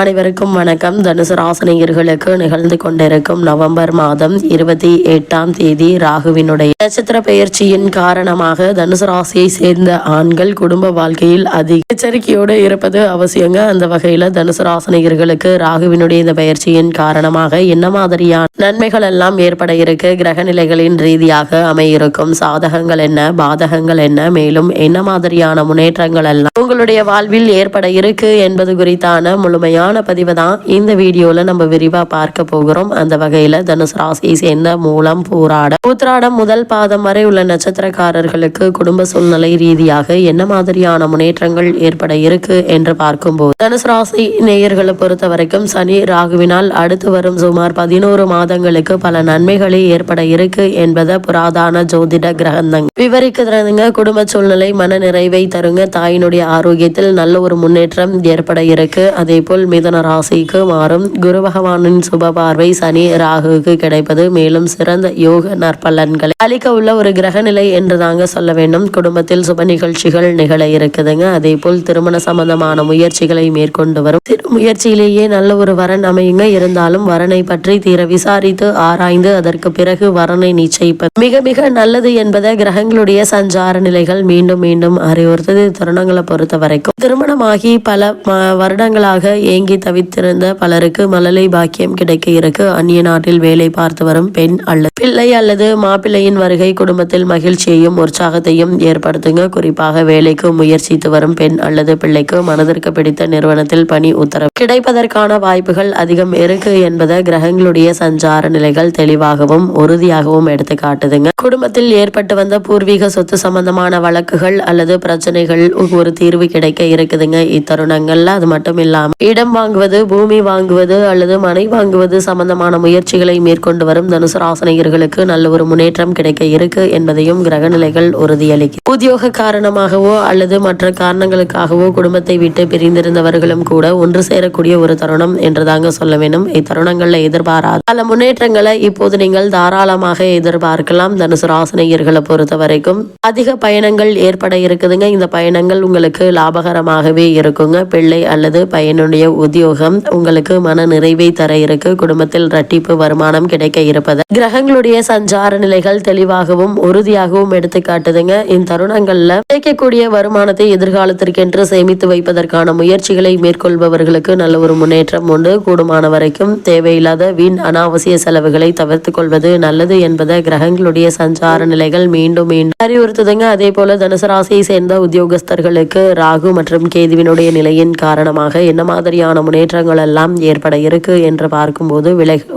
அனைவருக்கும் வணக்கம். தனுசு ராசினியர்களுக்கு நிகழ்ந்து கொண்டிருக்கும் நவம்பர் மாதம் இருபத்தி எட்டாம் தேதி ராகுவினுடைய நட்சத்திர பெயர்ச்சியின் காரணமாக தனுசு ராசியை சேர்ந்த ஆண்கள் குடும்ப வாழ்க்கையில் அதிக எச்சரிக்கையோடு இருப்பது அவசியங்க. அந்த வகையில தனுசு ராசினியர்களுக்கு ராகுவினுடைய இந்த பயிற்சியின் காரணமாக என்ன மாதிரியான நன்மைகள் எல்லாம் ஏற்பட இருக்கு? கிரக நிலைகளின் ரீதியாக அமையிருக்கும் சாதகங்கள் என்ன? பாதகங்கள் என்ன? மேலும் என்ன மாதிரியான முன்னேற்றங்கள் எல்லாம் உங்களுடைய வாழ்வில் ஏற்பட இருக்கு என்பது குறித்தான முழுமையான பதிவு தான் இந்த வீடியோவில் நம்ம விரிவா பார்க்க போகிறோம். அந்த வகையில் தனுசு ராசியை சேர்ந்த மூலம் பூராடம். பூத்ராடம் முதல் பாதம் வரை உள்ள நட்சத்திரக்காரர்களுக்கு குடும்ப சூழ்நிலை ரீதியாக என்ன மாதிரியான முன்னேற்றங்கள் ஏற்பட இருக்கு என்று பார்க்கும்போது தனுசு ராசி நேயர்களை பொறுத்த வரைக்கும் சனி ராகுவினால் அடுத்து வரும் சுமார் பதினோரு மாதங்களுக்கு பல நன்மைகளே ஏற்பட இருக்கு என்பதை புராதான ஜோதிட கிரகந்தங்க விவரிக்கிறதுங்க குடும்ப சூழ்நிலை மன நிறைவை தருங்க. தாயினுடைய ஆரோக்கியத்தில் நல்ல ஒரு முன்னேற்றம் ஏற்பட இருக்கு. அதே போல் மிதன ராசிக்கு மாறும். குரு பகவானின் சுப பார்வை சனி ராகுவுக்கு கிடைப்பது. மேலும் சிறந்த யோக நற்பலன்களை அளிக்க உள்ள ஒரு கிரக நிலை என்று தாங்க சொல்ல வேண்டும். குடும்பத்தில் சுப நிகழ்ச்சிகள் நிகழ இருக்குதுங்க. அதே போல் திருமண சம்பந்தமான முயற்சிகளை மேற்கொண்டு வரும். சிறு முயற்சியிலேயே நல்ல ஒரு வரன் அமையுங்க. இருந்தாலும் வரனை பற்றி தீர விசாரித்து ஆராய்ந்து அதற்கு பிறகு வரனை நிச்சயிப்பது மிக மிக நல்லது என்பதை கிரகங்களுடைய சஞ்சார நிலைகள் மீண்டும் மீண்டும் அறிவுறுத்தது. தருணங்களை பொறுத்த வரைக்கும் திருமணமாகி பல வருடங்களாக வருடங்களாக தயங்கி தவித்திருந்த பலருக்கு மழலை பாக்கியம் கிடைக்க இருக்கு அந்நிய நாட்டில் வேலை பார்த்து வரும் பெண் அல்லது பிள்ளை அல்லது மாப்பிள்ளையின் வருகை குடும்பத்தில் மகிழ்ச்சியையும் உற்சாகத்தையும் ஏற்படுத்துங்க. குறிப்பாக வேலைக்கு முயற்சித்து வரும் பெண் அல்லது பிள்ளைக்கு மனதிற்கு பிடித்த நிறுவனத்தில் பணி உத்தரவு கிடைப்பதற்கான வாய்ப்புகள் அதிகம் இருக்கு என்பதை கிரகங்களுடைய சஞ்சார நிலைகள் தெளிவாகவும் உறுதியாகவும் எடுத்து காட்டுதுங்க. குடும்பத்தில் ஏற்பட்டு வந்த பூர்வீக சொத்து சம்பந்தமான வழக்குகள் அல்லது பிரச்சனைகள் ஒரு தீர்வு கிடைக்க இருக்குதுங்க. இத்தருணங்கள்ல அது மட்டும் இல்லாம இடம் வாங்குவது பூமி வாங்குவது அல்லது மனை வாங்குவது சம்பந்தமான முயற்சிகளை மேற்கொண்டு வரும் தனுசு ராசனையர்களுக்கு நல்ல ஒரு முன்னேற்றம் கிடைக்க இருக்கு என்பதையும் கிரக நிலைகள் உறுதியளிக்கும் உத்தியோக காரணமாகவோ அல்லது மற்ற காரணங்களுக்காகவோ குடும்பத்தை விட்டு பிரிந்திருந்தவர்களும் கூட ஒன்று சேர சேரக்கூடிய ஒரு தருணம் என்று தாங்க சொல்ல வேண்டும். இத்தருணங்கள்ல எதிர்பாராத பல முன்னேற்றங்களை இப்போது நீங்கள் தாராளமாக எதிர்பார்க்கலாம். தனுசு ராசினியர்களை பொறுத்த வரைக்கும் அதிக பயணங்கள் ஏற்பட இருக்குதுங்க. இந்த பயணங்கள் உங்களுக்கு லாபகரமாகவே இருக்குங்க. பிள்ளை அல்லது பையனுடைய உத்தியோகம் உங்களுக்கு மன நிறைவை தர இருக்கு. குடும்பத்தில் இரட்டிப்பு வருமானம் கிடைக்க இருப்பது கிரகங்களுடைய சஞ்சார நிலைகள் தெளிவாகவும் உறுதியாகவும் எடுத்து காட்டுதுங்க இந்த தருணங்கள்ல கிடைக்கக்கூடிய வருமானத்தை எதிர்காலத்திற்கென்று சேமித்து வைப்பதற்கான முயற்சிகளை மேற்கொள்பவர்களுக்கு நல்ல ஒரு முன்னேற்றம் உண்டு. கூடுமான வரைக்கும் தேவையில்லாத வீண் அனாவசிய செலவுகளை தவிர்த்து கொள்வது நல்லது என்பதை கிரகங்களுடைய சஞ்சார நிலைகள் மீண்டும் மீண்டும் அறிவுறுத்துதுங்க. அதே போல தனுசு ராசியை சேர்ந்த உத்தியோகஸ்தர்களுக்கு ராகு மற்றும் கேதுவினுடைய நிலையின் காரணமாக என்ன மாதிரியான முன்னேற்றங்கள் எல்லாம் ஏற்பட இருக்கு என்று பார்க்கும்போது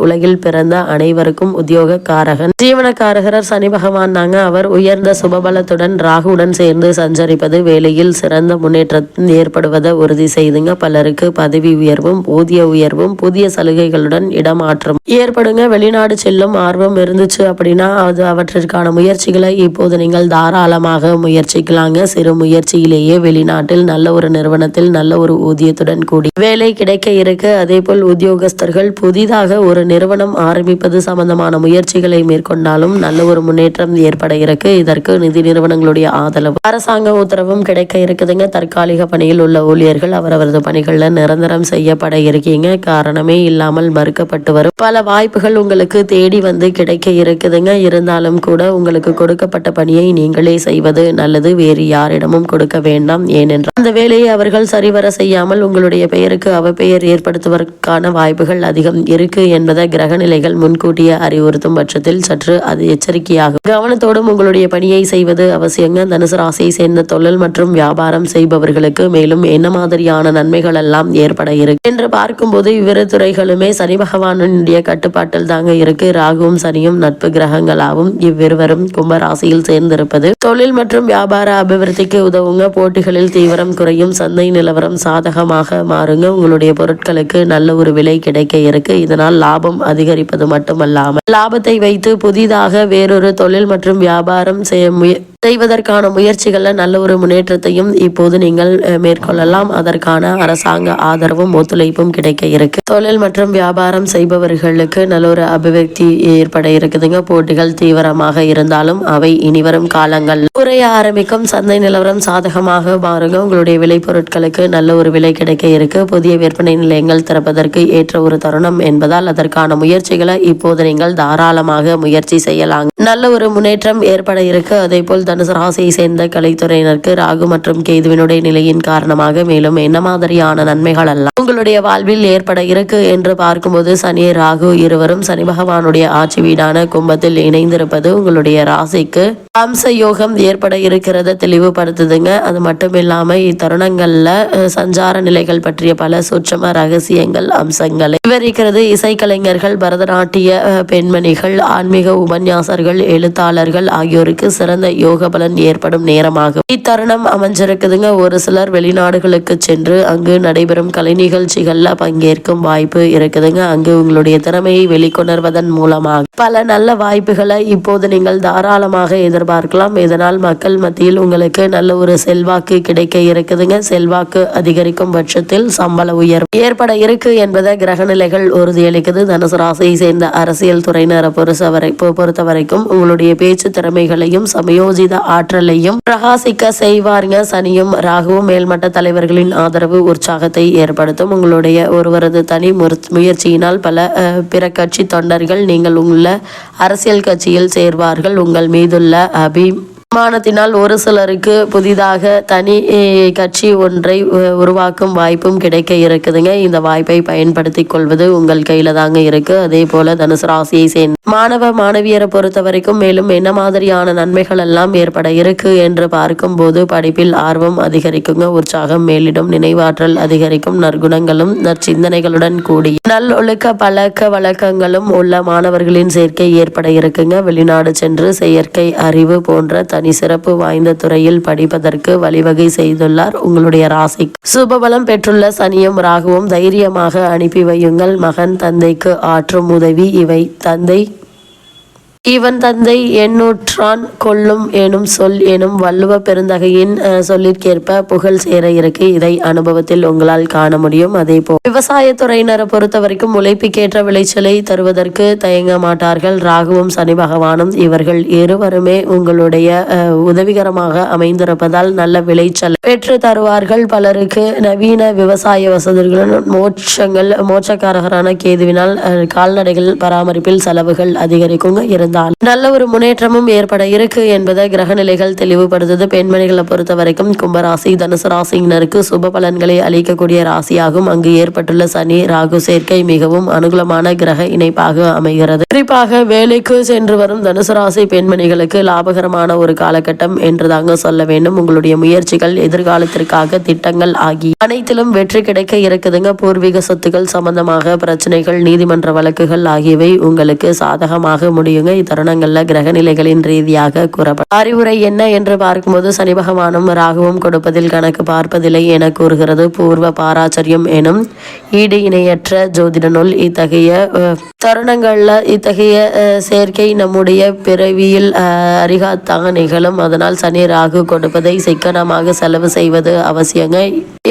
உலகில் பிறந்த அனைவருக்கும் உத்தியோகக்காரகன் ஜீவனக்காரகரர் ஜீவனக்காரகர் சனி பகவான் தாங்க. அவர் உயர்ந்த சுபபலத்துடன் ராகுவுடன் சேர்ந்து சஞ்சரிப்பது வேலையில் சிறந்த முன்னேற்றம் ஏற்படுவதை உறுதி செய்துங்க. பலருக்கு பதவி உயர்வும் ஊதிய உயர்வும் புதிய சலுகைகளுடன் இடமாற்றம். ஏற்படுங்க வெளிநாடு செல்லும் ஆர்வம் இருந்துச்சு அப்படின்னா அது அவற்றிற்கான முயற்சிகளை இப்போது நீங்கள் தாராளமாக முயற்சிக்கலாங்க. சிறு முயற்சியிலேயே வெளிநாட்டில் நல்ல ஒரு நிறுவனத்தில் நல்ல ஒரு ஊதியத்துடன் கூடி வேலை கிடைக்க இருக்கு. அதே போல் உத்தியோகஸ்தர்கள் புதிதாக ஒரு நிறுவனம் ஆரம்பிப்பது சம்பந்தமான முயற்சிகளை மேற்கொண்டாலும் நல்ல ஒரு முன்னேற்றம் ஏற்பட இருக்கு. இதற்கு நிதி நிறுவனங்களுடைய ஆதரவு. அரசாங்க உத்தரவும் கிடைக்க இருக்குதுங்க. தற்காலிக பணியில் உள்ள ஊழியர்கள் அவரவரது பணிகளில் நிரந்தர திருமணம் செய்யப்பட இருக்கீங்க. காரணமே இல்லாமல் மறுக்கப்பட்டு வரும். பல வாய்ப்புகள் உங்களுக்கு தேடி வந்து கிடைக்க இருக்குதுங்க. இருந்தாலும் கூட உங்களுக்கு கொடுக்கப்பட்ட பணியை நீங்களே செய்வது நல்லது. வேறு யாரிடமும் கொடுக்க வேண்டாம். ஏனென்றால் அந்த வேலையை அவர்கள் சரிவர செய்யாமல் உங்களுடைய பெயருக்கு அவப்பெயர் ஏற்படுத்துவதற்கான வாய்ப்புகள் அதிகம் இருக்கு என்பதை கிரக நிலைகள் முன்கூட்டியே அறிவுறுத்தும் பட்சத்தில் சற்று அது எச்சரிக்கையாகும். கவனத்தோடும் உங்களுடைய பணியை செய்வது அவசியங்க. தனுசு ராசியை சேர்ந்த தொழில் மற்றும் வியாபாரம் செய்பவர்களுக்கு மேலும் என்ன மாதிரியான நன்மைகள் எல்லாம் ஏற்பட இருக்கு. என்று பார்க்கும்போது இவ்விரு துறைகளுமே சனி பகவானுடைய கட்டுப்பாட்டில் தாங்க இருக்கு. ராகுவும் சனியும் நட்பு கிரகங்களாகவும் இவ்விருவரும் கும்பராசியில் சேர்ந்திருப்பது. தொழில் மற்றும் வியாபார அபிவிருத்திக்கு உதவுங்க. போட்டிகளில் தீவிரம் குறையும். சந்தை நிலவரம் சாதகமாக மாறுங்க. உங்களுடைய பொருட்களுக்கு நல்ல ஒரு விலை கிடைக்க இருக்கு. இதனால் லாபம் அதிகரிப்பது மட்டுமல்லாமல் லாபத்தை வைத்து புதிதாக வேறொரு தொழில் மற்றும் வியாபாரம் செய்ய செய்வதற்கான முயற்சிகளில் நல்ல ஒரு முன்னேற்றத்தையும் இப்போது நீங்கள் மேற்கொள்ளலாம். அதற்கான அரசாங்க ஆதரவும் ஒத்துழைப்பும் கிடைக்க இருக்கு. தொழில் மற்றும் வியாபாரம் செய்பவர்களுக்கு நல்ல ஒரு அபிவிருத்தி ஏற்பட இருக்குதுங்க. போட்டிகள் தீவிரமாக இருந்தாலும் அவை இனிவரும் காலங்கள் குறைய ஆரம்பிக்கும் சந்தை நிலவரம் சாதகமாக மாறுங்க. உங்களுடைய விலை பொருட்களுக்கு நல்ல ஒரு விலை கிடைக்க இருக்கு. புதிய விற்பனை நிலையங்கள் திறப்பதற்கு ஏற்ற ஒரு தருணம் என்பதால் அதற்கான முயற்சிகளை இப்போது நீங்கள் தாராளமாக முயற்சி செய்யலாம் நல்ல ஒரு முன்னேற்றம் ஏற்பட இருக்கு. அதே போல் தனுசு ராசியை சேர்ந்த கலைத்துறையினருக்கு ராகு மற்றும் கேதுவினுடைய நிலையின் காரணமாக மேலும் என்ன மாதிரியான நன்மைகள் எல்லாம் உங்களுடைய வாழ்வில் ஏற்பட இருக்கு என்று பார்க்கும்போது சனி ராகு இருவரும் சனி பகவானுடைய ஆட்சி வீடான கும்பத்தில் இணைந்திருப்பது உங்களுடைய ராசிக்கு அம்ச யோகம் ஏற்பட இருக்கிறத தெளிவுபடுத்துதுங்க. அது மட்டும் இல்லாம இத்தருணங்கள்ல சஞ்சார நிலைகள் பற்றிய பல சூட்சம ரகசியங்கள் அம்சங்களை. விவரிக்கிறது இசைக்கலைஞர்கள் பரதநாட்டிய பெண்மணிகள் ஆன்மீக உபன்யாசர்கள் எழுத்தாளர்கள் ஆகியோருக்கு சிறந்த யோக பலன் ஏற்படும் நேரமாகும். இத்தருணம் அமைஞ்சிருக்குதுங்க. ஒரு சிலர் வெளிநாடுகளுக்கு சென்று அங்கு நடைபெறும் கலை நிகழ்ச்சிகள்ல பங்கேற்கும் வாய்ப்பு இருக்குதுங்க. அங்கு உங்களுடைய திறமையை வெளிக்கொணர்வதன் மூலமாக. பல நல்ல வாய்ப்புகளை இப்போது நீங்கள் தாராளமாக எதிர்பார்க்கலாம். இதனால் மக்கள் மத்தியில் உங்களுக்கு நல்ல ஒரு செல்வாக்கு கிடைக்க இருக்குதுங்க. செல்வாக்கு அதிகரிக்கும் பட்சத்தில் சம்பள உயர்வு ஏற்பட இருக்கு என்பதை கிரகநிலைகள் உறுதியளிக்குது. தனுசு ராசியை சேர்ந்த அரசியல் துறையினரை பொறுத்தவரை பொறுத்த வரைக்கும் உங்களுடைய பேச்சு திறமைகளையும் சமயோஜி சமயோஜித ஆற்றலையும் பிரகாசிக்க செய்வாருங்க சனியும் ராகுவும். மேல்மட்ட தலைவர்களின் ஆதரவு உற்சாகத்தை ஏற்படுத்தும். உங்களுடைய ஒருவரது தனி முயற்சியினால் பல பிற கட்சி தொண்டர்கள் நீங்கள் உள்ள அரசியல் கட்சியில் சேர்வார்கள். உங்கள் மீதுள்ள அபி தீர்மானத்தினால் ஒரு சிலருக்கு புதிதாக தனி கட்சி ஒன்றை உருவாக்கும் வாய்ப்பும் கிடைக்க இருக்குதுங்க. இந்த வாய்ப்பை பயன்படுத்தி கொள்வது உங்கள் கையில தாங்க இருக்கு. அதே போல தனுசு ராசியை சேர்ந்த மாணவ மாணவியரை பொறுத்த வரைக்கும் மேலும் என்ன மாதிரியான நன்மைகள் எல்லாம் ஏற்பட இருக்கு என்று பார்க்கும்போது படிப்பில் ஆர்வம் அதிகரிக்குங்க. உற்சாகம் மேலிடும் நினைவாற்றல் அதிகரிக்கும் நற்குணங்களும் நற்சிந்தனைகளுடன் கூடிய நல்லொழுக்க பழக்க வழக்கங்களும் உள்ள மாணவர்களின் சேர்க்கை ஏற்பட இருக்குங்க. வெளிநாடு சென்று செயற்கை அறிவு போன்ற தனி சிறப்பு வாய்ந்த துறையில் படிப்பதற்கு வழிவகை செய்துள்ளார் உங்களுடைய ராசி. சுபபலம் பெற்றுள்ள சனியும் ராகுவும் தைரியமாக அனுப்பி வையுங்கள். மகன் தந்தைக்கு ஆற்றும் உதவி. இவை தந்தை இவன் தந்தை எண்ணூற்றான் கொல்லும் எனும் சொல் எனும் வள்ளுவ பெருந்தகையின் சொல்லிற்கேற்ப புகழ் சேர இருக்கு. இதை அனுபவத்தில் உங்களால் காண முடியும். அதே போல் விவசாயத்துறையினரை பொறுத்த வரைக்கும் உழைப்புக்கேற்ற விளைச்சலை தருவதற்கு தயங்க மாட்டார்கள். ராகுவும் சனி பகவானும் இவர்கள் இருவருமே உங்களுடைய உதவிகரமாக அமைந்திருப்பதால் நல்ல விளைச்சல் பெற்று தருவார்கள். பலருக்கு நவீன விவசாய வசதிகளுடன் மோட்சங்கள் மோட்சக்காரகரான கேதுவினால் கால்நடைகள் பராமரிப்பில் செலவுகள் அதிகரிக்குங்க. இருந்தால். நல்ல ஒரு முன்னேற்றமும் ஏற்பட இருக்கு என்பதை கிரகநிலைகள் தெளிவுபடுத்துது. பெண்மணிகளை பொறுத்த வரைக்கும் கும்பராசி தனுசு ராசியினருக்கு சுப பலன்களை அளிக்கக்கூடிய ராசியாகும். அங்கு ஏற்பட்டுள்ள சனி ராகு சேர்க்கை மிகவும் அனுகூலமான கிரக இணைப்பாக அமைகிறது. குறிப்பாக வேலைக்கு சென்று வரும் தனுசு ராசி பெண்மணிகளுக்கு லாபகரமான ஒரு காலகட்டம் என்று தாங்க சொல்ல வேண்டும். உங்களுடைய முயற்சிகள் எதிர்காலத்திற்காக திட்டங்கள் ஆகி அனைத்திலும் வெற்றி கிடைக்க இருக்குதுங்க. பூர்வீக சொத்துக்கள் சம்பந்தமாக பிரச்சனைகள் நீதிமன்ற வழக்குகள் ஆகியவை உங்களுக்கு சாதகமாக முடியுங்க. தருணங்களில் கிரக நிலைகளின் ரீதியாக கூறப்படும் அறிவுரை என்ன என்று பார்க்கும்போது சனி பகவானும் ராகுவும் கொடுப்பதில் கணக்கு பார்ப்பதில்லை என கூறுகிறது. பூர்வ பாராச்சரியம் எனும் ஈடு இணையற்ற ஜோதிட நூல். இத்தகைய தருணங்கள்ல இத்தகைய சேர்க்கை நம்முடைய பிறவியில் அறிகாத்தாக நிகழும் அதனால் சனி ராகு கொடுப்பதை சிக்கனமாக செலவு செய்வது அவசியங்க.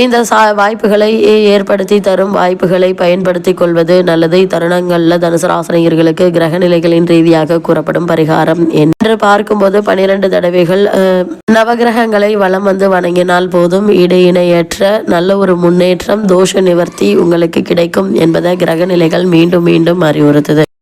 இந்த வாய்ப்புகளை ஏற்படுத்தி தரும் வாய்ப்புகளை பயன்படுத்திக் கொள்வது நல்லது. தருணங்களில் தனுசு ராசனையர்களுக்கு கிரக நிலைகளின் ரீதியாக கூறப்படும் பரிகாரம் என்று பார்க்கும்போது பனிரெண்டு தடவைகள் நவகிரகங்களை வலம் வந்து வணங்கினால் போதும். இடையினையற்ற நல்ல ஒரு முன்னேற்றம் தோஷ நிவர்த்தி உங்களுக்கு கிடைக்கும் என்பதை கிரக நிலைகள் மீண்டும் மீண்டும் அறிவுறுத்துது.